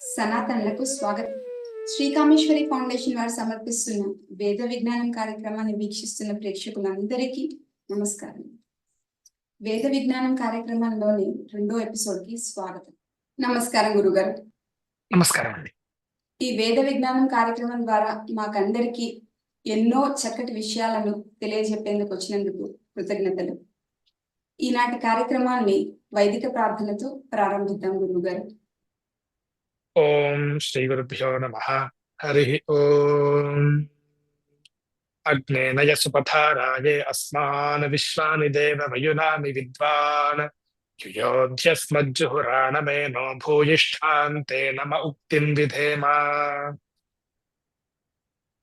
సనాతనలకు స్వాగతం. శ్రీకామేశ్వరి ఫౌండేషన్ వారు సమర్పిస్తున్న వేద విజ్ఞానం కార్యక్రమాన్ని వీక్షిస్తున్న ప్రేక్షకులందరికీ నమస్కారం. వేద విజ్ఞానం కార్యక్రమంలోని రెండో ఎపిసోడ్కి స్వాగతం. నమస్కారం గురుగారు. నమస్కారం అండి. ఈ వేద విజ్ఞానం కార్యక్రమం ద్వారా మాకందరికీ ఎన్నో చక్కటి విషయాలను తెలియజెప్పేందుకు వచ్చినందుకు కృతజ్ఞతలు. ఈనాటి కార్యక్రమాన్ని వైదిక ప్రార్థనతో ప్రారంభిద్దాం గురువుగారు ఓం ॐ श्रीगुरुभ्यो नमः। हरिः ॐ। अग्नेनय सुपथाराये अस्मान् विश्वानि मे नो भूयिष्ठा ते नम उक्तिं विधेम।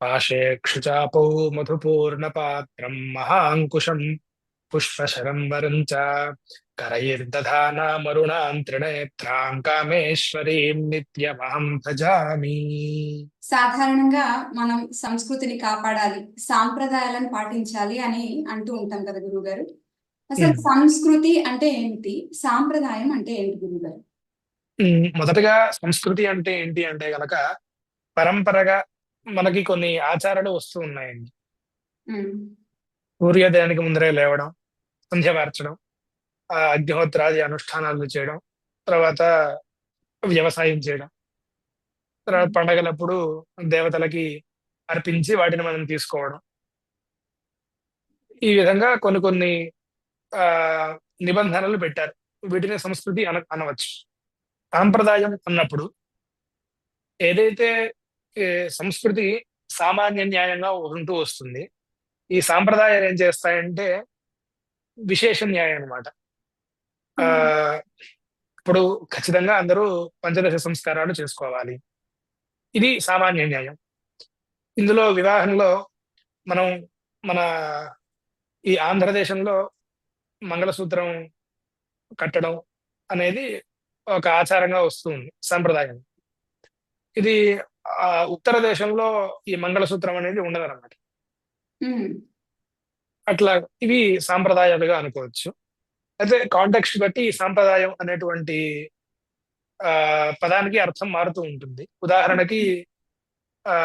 पाशे क्षुचापौ मधुपूर्णपात्रं महाङ्कुशम्। మహాంకుశం పుష్పశరం వరం చ करैर्दधानामरुणां त्रिनेत्रां कामेश्वरीं नित्यमहं भजामि సాధారణంగా మనం సంస్కృతిని కాపాడాలి సాంప్రదాయాలను పాటించాలి అని అంటూ ఉంటాం కదా గురువు గారు అసలు మ్మ్. సంస్కృతి అంటే ఏమిటి సాంప్రదాయం అంటే ఏంటి గురువు గారు ఉమ్, మొదటగా సంస్కృతి అంటే ఏంటి అంటే గనక పరంపరగా మనకి కొన్ని ఆచారాలు వస్తూ ఉన్నాయండి సూర్యోదయానికి ముందరే లేవడం సంధ్య మార్చడం ఆ అగ్నిహోత్రాది అనుష్ఠానాలు చేయడం తర్వాత వ్యవసాయం చేయడం. తర్వాత పండగలప్పుడు దేవతలకి అర్పించి వాటిని మనం తీసుకోవడం. ఈ విధంగా కొన్ని కొన్ని ఆ నిబంధనలు పెట్టారు. వీటిని సంస్కృతి అన అనవచ్చు. సాంప్రదాయం అన్నప్పుడు ఏదైతే సంస్కృతి సామాన్య న్యాయంగా ఉంటూ వస్తుంది ఈ సాంప్రదాయాలు ఏం చేస్తాయంటే విశేష న్యాయం అన్నమాట ఆ ఇప్పుడు ఖచ్చితంగా అందరూ పంచదశ సంస్కారాలు చేసుకోవాలి. ఇది సామాన్య న్యాయం. ఇందులో వివాహంలో మనం మన ఈ ఆంధ్రదేశంలో మంగళసూత్రం కట్టడం అనేది ఒక ఆచారంగా వస్తుంది సాంప్రదాయం. ఇది ఆ ఉత్తర దేశంలో ఈ మంగళసూత్రం అనేది ఉండదన్నమాట. అట్లా ఇవి సాంప్రదాయాలుగా అనుకోవచ్చు. అయితే కాంటెక్స్ట్ బట్టి ఈ సాంప్రదాయం అనేటువంటి ఆ పదానికి అర్థం మారుతూ ఉంటుంది. ఉదాహరణకి ఆ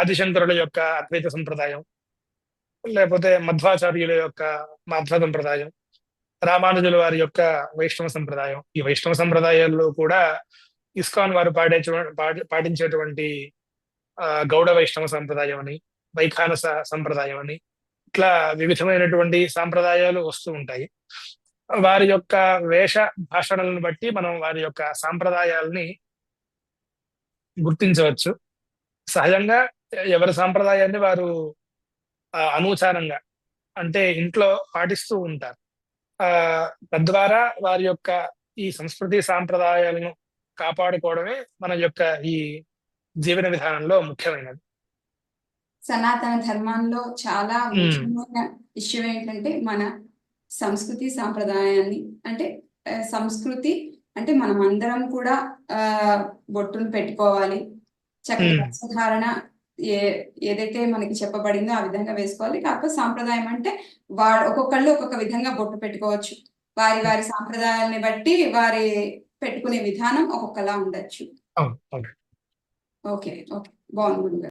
ఆదిశంకరుల యొక్క అద్వైత సంప్రదాయం లేకపోతే మధ్వాచార్యుల యొక్క మాధ్వ సంప్రదాయం రామానుజుల వారి యొక్క వైష్ణవ సంప్రదాయం. ఈ వైష్ణవ సంప్రదాయాల్లో కూడా ఇస్కాన్ వారు పాడే పాటించేటువంటి ఆ గౌడ వైష్ణవ సంప్రదాయం అని వైఖానస సంప్రదాయం అని ఇట్లా వివిధమైనటువంటి సాంప్రదాయాలు వస్తూ ఉంటాయి. వారి యొక్క వేష భాషణలను బట్టి మనం వారి యొక్క సాంప్రదాయాల్ని గుర్తించవచ్చు. సహజంగా ఎవరి సాంప్రదాయాన్ని వారు ఆ, అనూచారంగా అంటే ఇంట్లో పాటిస్తూ ఉంటారు. ఆ తద్వారా వారి యొక్క ఈ సంస్కృతి సాంప్రదాయాలను కాపాడుకోవడమే మన యొక్క ఈ జీవన విధానంలో ముఖ్యమైనది. సనాతన ధర్మంలో చాలా మ్మ్. ముఖ్యమైన విషయం ఏంటంటే మన సంస్కృతి సాంప్రదాయాన్ని అంటే సంస్కృతి అంటే మనం అందరం కూడా ఆ బొట్టును పెట్టుకోవాలి. చక్కటి మ్మ్. వస్త్రధారణ ఏ ఏదైతే మనకి చెప్పబడిందో ఆ విధంగా వేసుకోవాలి. కాకపోతే సాంప్రదాయం అంటే వా ఒక్కొక్కళ్ళు ఒక్కొక్క విధంగా బొట్టు పెట్టుకోవచ్చు. వారి వారి సాంప్రదాయాల్ని బట్టి వారి పెట్టుకునే విధానం ఒక్కొక్కలా ఉండొచ్చు. Okay okay. బాగుంది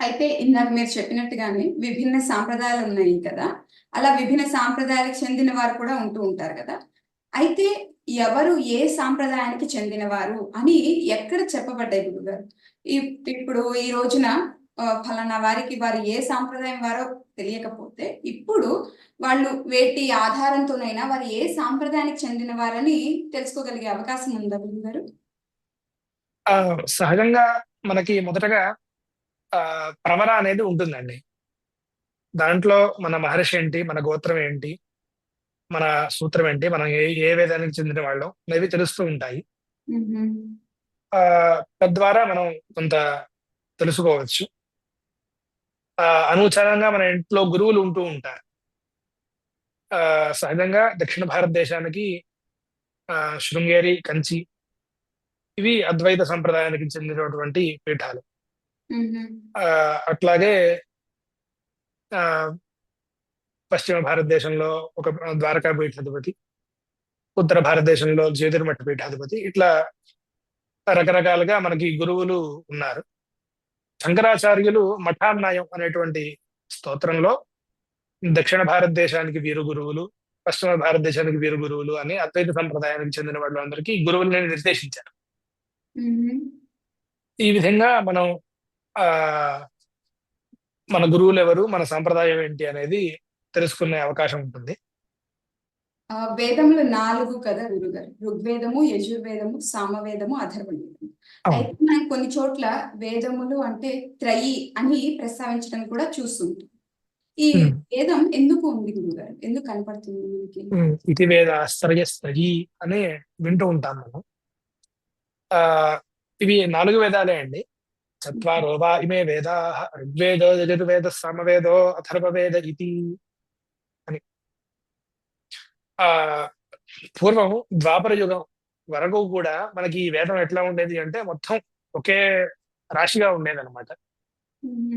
అయితే ఇందాక మీరు చెప్పినట్టుగానే విభిన్న సాంప్రదాయాలు ఉన్నాయి కదా అలా విభిన్న సాంప్రదాయాలకు చెందిన వారు కూడా ఉంటూ ఉంటారు కదా. అయితే ఎవరు ఏ సాంప్రదాయానికి చెందినవారు అని ఎక్కడ చెప్పబడ్డాయి గురుగారు? ఇప్- ఇప్పుడు ఈ రోజున ఫలానా వారికి వారు ఏ సాంప్రదాయం వారో తెలియకపోతే ఇప్పుడు వాళ్ళు వేటి ఆధారంతోనైనా వారు ఏ సాంప్రదాయానికి చెందిన వారని తెలుసుకోగలిగే అవకాశం ఉందా గురుగారు? గారు సహజంగా మనకి మొదటగా ప్రవర అనేది ఉంటుందండి. దాంట్లో మన మహర్షి ఏంటి మన గోత్రం ఏంటి మన సూత్రం ఏంటి మనం ఏ ఏ వేదానికి చెందిన వాళ్ళం అనేవి తెలుస్తూ ఉంటాయి. ఆ తద్వారా మనం కొంత తెలుసుకోవచ్చు. ఆ అనూచారంగా మన ఇంట్లో గురువులు ఉంటూ ఉంటారు. ఆ సహజంగా దక్షిణ భారతదేశానికి ఆ శృంగేరి కంచి ఇవి అద్వైత సంప్రదాయానికి చెందినటువంటి పీఠాలు. అట్లాగే పశ్చిమ భారతదేశంలో ఒక ద్వారకా పీఠాధిపతి ఉత్తర భారతదేశంలో జ్యోతిర్మఠ పీఠాధిపతి ఇట్లా రకరకాలుగా మనకి గురువులు ఉన్నారు. శంకరాచార్యులు మఠాన్నాయం అనేటువంటి స్తోత్రంలో దక్షిణ భారతదేశానికి వీరు గురువులు పశ్చిమ భారతదేశానికి వీరు గురువులు అని అద్వైత సంప్రదాయానికి చెందిన వాళ్ళందరికీ గురువులని నిర్దేశించారు. ఈ విధంగా మనం మన గురువులు ఎవరు మన సంప్రదాయం ఏంటి అనేది తెలుసుకునే అవకాశం ఉంటుంది. ఆ, వేదములు నాలుగు కదా గురుగారు. ఋగ్వేదము యజుర్వేదము సామవేదము అథర్వవేదము అవును. అయితే మనం కొన్ని చోట్ల వేదములు అంటే త్రయి అని ప్రస్తావించడం కూడా చూస్తుంటాం. ఈ. వేదం ఎందుకు ఉంది గురుగారు? ఎందుకు కనపడుతుంది మనకి? ఇతి వేద స్త్రయ స్త్రయి అని వింటూ ఉంటాం మనం. ఆ ఇవి నాలుగు వేదాలే అండి. చత్వారో వా ఇమే వేదా ఋగ్వేదో యజుర్వేద సామవేదో అథర్వవేద ఇతి అని ఆ పూర్వం ద్వాపర యుగం వరకు కూడా మనకి ఈ వేదం ఎట్లా ఉండేది అంటే మొత్తం ఒకే రాశిగా ఉండేది అనమాట.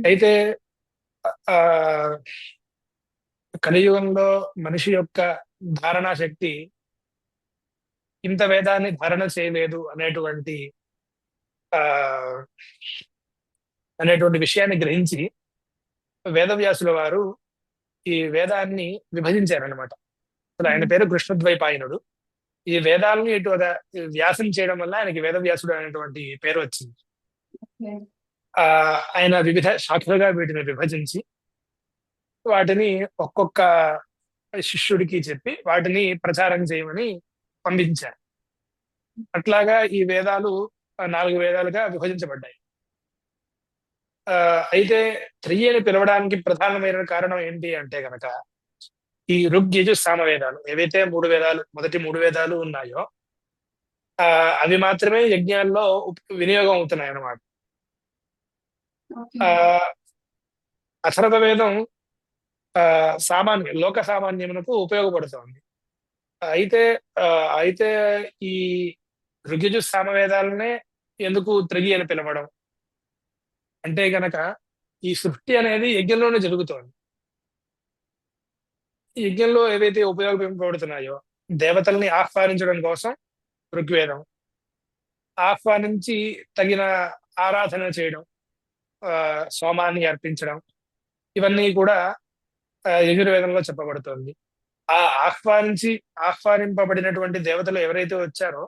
అయితే ఆ కలియుగంలో మనిషి యొక్క ధారణా శక్తి ఇంత వేదాన్ని ధారణ చేయలేదు అనేటువంటి ఆ అనేటువంటి విషయాన్ని గ్రహించి వేదవ్యాసుల వారు ఈ వేదాన్ని విభజించారనమాట అసలు ఆయన పేరు కృష్ణద్వైపాయనుడు. ఈ వేదాలను ఇటు వ్యాసం చేయడం వల్ల ఆయనకి వేదవ్యాసుడు అనేటువంటి పేరు వచ్చింది. ఆ ఆయన వివిధ శాఖలుగా వీటిని విభజించి వాటిని ఒక్కొక్క శిష్యుడికి చెప్పి వాటిని ప్రచారం చేయమని పంపించారు. అట్లాగా ఈ వేదాలు నాలుగు వేదాలుగా విభజించబడ్డాయి. అయితే త్రియి అని పిలవడానికి ప్రధానమైన కారణం ఏంటి అంటే గనక ఈ ఋగ్ యజు సామవేదాలు ఏవైతే మూడు వేదాలు మొదటి మూడు వేదాలు ఉన్నాయో ఆ అవి మాత్రమే యజ్ఞాల్లో వినియోగం అవుతున్నాయి అన్నమాట. ఆ అథర్వ వేదం ఆ సామాన్య లోక సామాన్యమునకు ఉపయోగపడుతోంది. అయితే అయితే ఈ ఋగ్యజు సామవేదాలనే ఎందుకు త్రిగి అని పిలవడం? అంటే గనక ఈ సృష్టి అనేది యజ్ఞంలోనే జరుగుతోంది. యజ్ఞంలో ఏవైతే ఉపయోగపడుతున్నాయో దేవతల్ని ఆహ్వానించడం కోసం ఋగ్వేదం ఆహ్వానించి తగిన ఆరాధన చేయడం ఆ సోమాన్ని అర్పించడం ఇవన్నీ కూడా యజుర్వేదంలో చెప్పబడుతోంది. ఆ ఆహ్వానించి ఆహ్వానింపబడినటువంటి దేవతలు ఎవరైతే వచ్చారో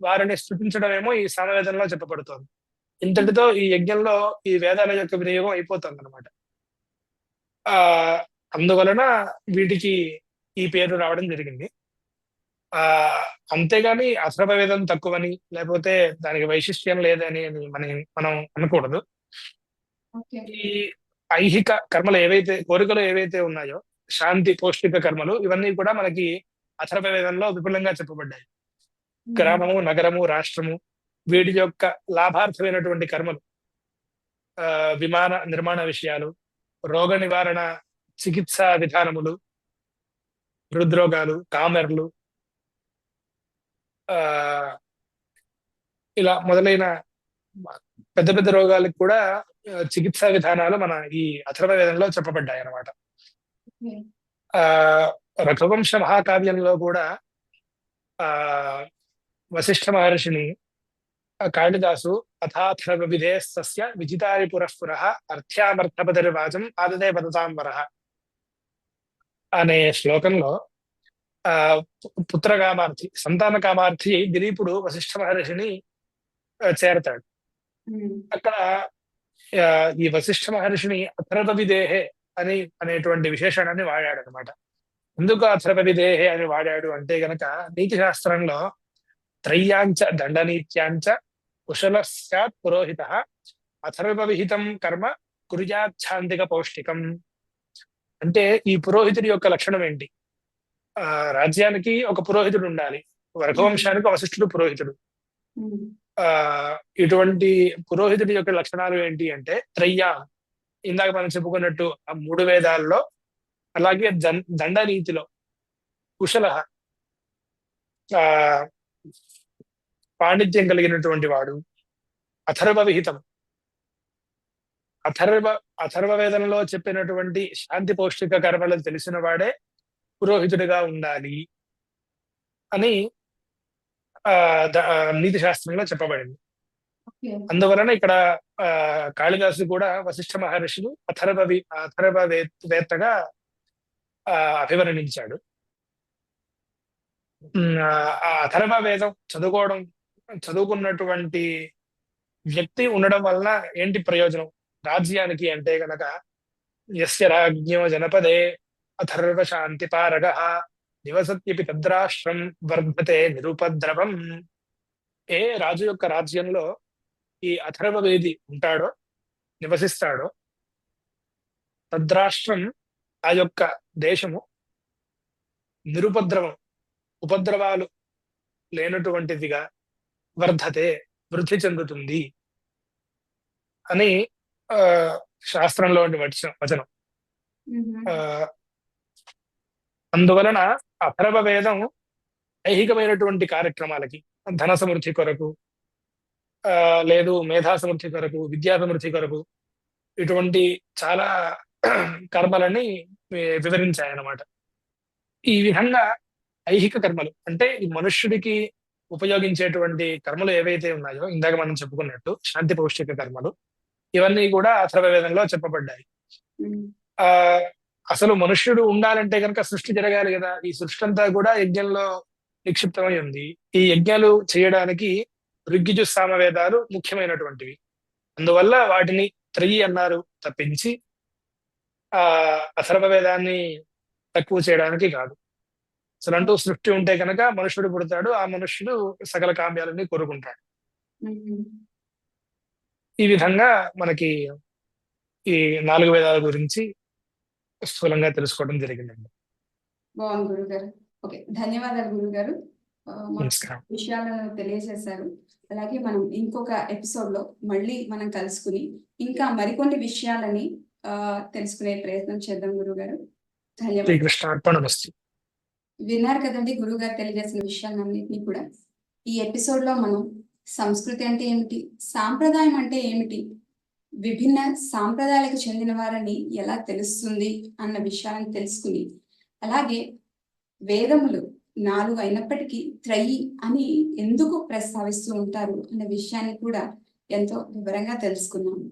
వారిని స్థుతించడమేమో ఈ సామవేదంలో చెప్పబడుతోంది. ఇంతటితో ఈ యజ్ఞంలో ఈ వేదాల యొక్క వినియోగం అయిపోతుంది అనమాట ఆ అందువలన వీటికి ఈ పేరు రావడం జరిగింది ఆ అంతేగాని అథర్వ వేదం తక్కువని లేకపోతే దానికి వైశిష్ట్యం లేదని అని మనం మనం అనకూడదు. ఈ ఐహిక కర్మలు ఏవైతే కోరికలు ఏవైతే ఉన్నాయో శాంతి పౌష్టిక కర్మలు ఇవన్నీ కూడా మనకి అథర్వ వేదంలో విపులంగా చెప్పబడ్డాయి మ్మ్. గ్రామము నగరము రాష్ట్రము వీటి యొక్క లాభార్థమైనటువంటి కర్మలు ఆ విమాన నిర్మాణ విషయాలు రోగ నివారణ చికిత్సా విధానములు హృద్రోగాలు కామెర్లు ఆ ఇలా మొదలైన పెద్ద పెద్ద రోగాలకు కూడా చికిత్సా విధానాలు మన ఈ అథర్వవేదంలో చెప్పబడ్డాయి అన్నమాట ఆ రఘువంశ మహాకావ్యంలో కూడా ఆ వశిష్ఠ మహర్షిని కాళిదాసు అథాథర్వ సస్య విజితారి పురఃపుర అర్థ్యామర్థపదరివాచం ఆదదే పదతాంబర అనే శ్లోకంలో ఆ పుత్రకామార్థి సంతాన కామార్థి దిలీపుడు వశిష్ఠ మహర్షిని చేరతాడు. అక్కడ ఈ వశిష్ఠ మహర్షిని అథర్వ విదేహే అని అనేటువంటి విశేషణాన్ని వాడాడు అనమాట ఎందుకు అథర్వ విదేహే అని వాడాడు అంటే గనక నీతి శాస్త్రంలో త్రయ్యాంచ దండనీత్యాంచ కుశల పురోహిత అథర్వ విహితం కర్మ కుర్యాచ్ఛాంతిక పౌష్టికం అంటే ఈ పురోహితుడి యొక్క లక్షణం ఏంటి? ఆ రాజ్యానికి ఒక పురోహితుడు ఉండాలి. వర్గవంశానికి వశిష్ఠుడు పురోహితుడు. ఆ ఇటువంటి పురోహితుడి యొక్క లక్షణాలు ఏంటి అంటే త్రయ్యా ఇందాక మనం చెప్పుకున్నట్టు ఆ మూడు వేదాల్లో అలాగే దండ నీతిలో కుశల ఆ పాండిత్యం కలిగినటువంటి వాడు. అథర్వ విహితం. అథర్వ అథర్వ వేదంలో చెప్పినటువంటి శాంతి పౌష్టిక కర్మలు తెలిసిన వాడే పురోహితుడిగా ఉండాలి అని నీతి శాస్త్రంలో చెప్పబడింది. అందువలన ఇక్కడ ఆ కాళిదాసు కూడా వశిష్ఠ మహర్షులు అథర్వ వి- అథర్వ వేత్తగా ఆ అభివర్ణించాడు. ఆ అథర్వ వేదం చదువుకోవడం చదువుకున్నటువంటి వ్యక్తి ఉండడం వలన ఏంటి ప్రయోజనం? రాజ్యానికి అంటే గనక యస్య రాజ్ఞో జనపదే అథర్వ శాంతి పారగ నివసత్యపి తద్రాష్ట్రం వర్ధతే నిరుపద్రవం. ఏ రాజు యొక్క రాజ్యంలో ఈ అథర్వ వేది ఉంటాడో నివసిస్తాడో తద్రాష్ట్రం ఆ యొక్క దేశము నిరుపద్రవం ఉపద్రవాలు లేనటువంటిదిగా వర్ధతే వృద్ధి చెందుతుంది అని ఆ శాస్త్రంలో వచనం అందువలన అథర్వ వేదం ఐహికమైనటువంటి కార్యక్రమాలకి ధన సమృద్ధి కొరకు ఆ, లేదు మేధా సమృద్ధి కొరకు విద్యా సమృద్ధి కొరకు ఇటువంటి చాలా కర్మలని వివరించాయన్నమాట. ఈ విధంగా ఐహిక కర్మలు అంటే ఈ మనుష్యుడికి ఉపయోగించేటువంటి కర్మలు ఏవైతే ఉన్నాయో ఇందాక మనం చెప్పుకున్నట్టు శాంతి పౌష్టిక కర్మలు ఇవన్నీ కూడా అథర్వ వేదంలో చెప్పబడ్డాయి ఆ అసలు మనుష్యుడు ఉండాలంటే కనుక సృష్టి జరగాలి కదా. ఈ సృష్టి అంతా కూడా యజ్ఞంలో నిక్షిప్తమై ఉంది. ఈ యజ్ఞాలు చేయడానికి ఋగ్గిజు సామవేదాలు ముఖ్యమైనటువంటివి. అందువల్ల వాటిని త్రయి అన్నారు తప్పించి ఆ అథర్వ వేదాన్ని తక్కువ చేయడానికి కాదు. అసలు అంటూ సృష్టి ఉంటే కనుక మనుషుడు పుడతాడు ఆ మనుష్యుడు సకల కామ్యాలని కోరుకుంటాడు. ఈ విధంగా మనకి ఈ నాలుగు వేదాల గురించి స్థూలంగా తెలుసుకోవడం జరిగిందండి. బాగుంది గురుగారు. ఓకే ధన్యవాదాలు గురుగారు. విషయాలను తెలియజేశారు. అలాగే మనం ఇంకొక ఎపిసోడ్లో మళ్ళీ మనం కలుసుకుని ఇంకా మరికొన్ని విషయాలని ఆ, తెలుసుకునే ప్రయత్నం చేద్దాం గురుగారు. ధన్యవాదాలు. శ్రీకృష్ణ విన్నారు కదండి గురువు గారు తెలియజేసిన విషయాలన్నింటినీ కూడా. ఈ ఎపిసోడ్లో మనం సంస్కృతి అంటే ఏమిటి సాంప్రదాయం అంటే ఏమిటి విభిన్న సాంప్రదాయాలకు చెందిన వారని ఎలా తెలుస్తుంది అన్న విషయాలను తెలుసుకుని అలాగే వేదములు నాలుగు అయినప్పటికీ త్రయి అని ఎందుకు ప్రస్తావిస్తూ ఉంటారు అన్న విషయాన్ని కూడా ఎంతో వివరంగా తెలుసుకున్నాము.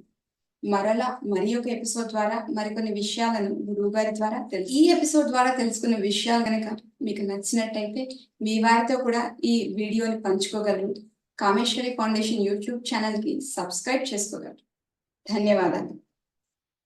మరలా మరి ఒక ఎపిసోడ్ ద్వారా మరికొన్ని విషయాలను గురువు గారి ద్వారా తెలుసు. ఈ ఎపిసోడ్ ద్వారా తెలుసుకున్న విషయాలు కనుక మీకు నచ్చినట్టయితే మీ వారితో కూడా ఈ వీడియోని పంచుకోగలరు. కామేశ్వరి ఫౌండేషన్ యూట్యూబ్ ఛానల్కి సబ్స్క్రైబ్ చేసుకోగలరు. ధన్యవాదాలు.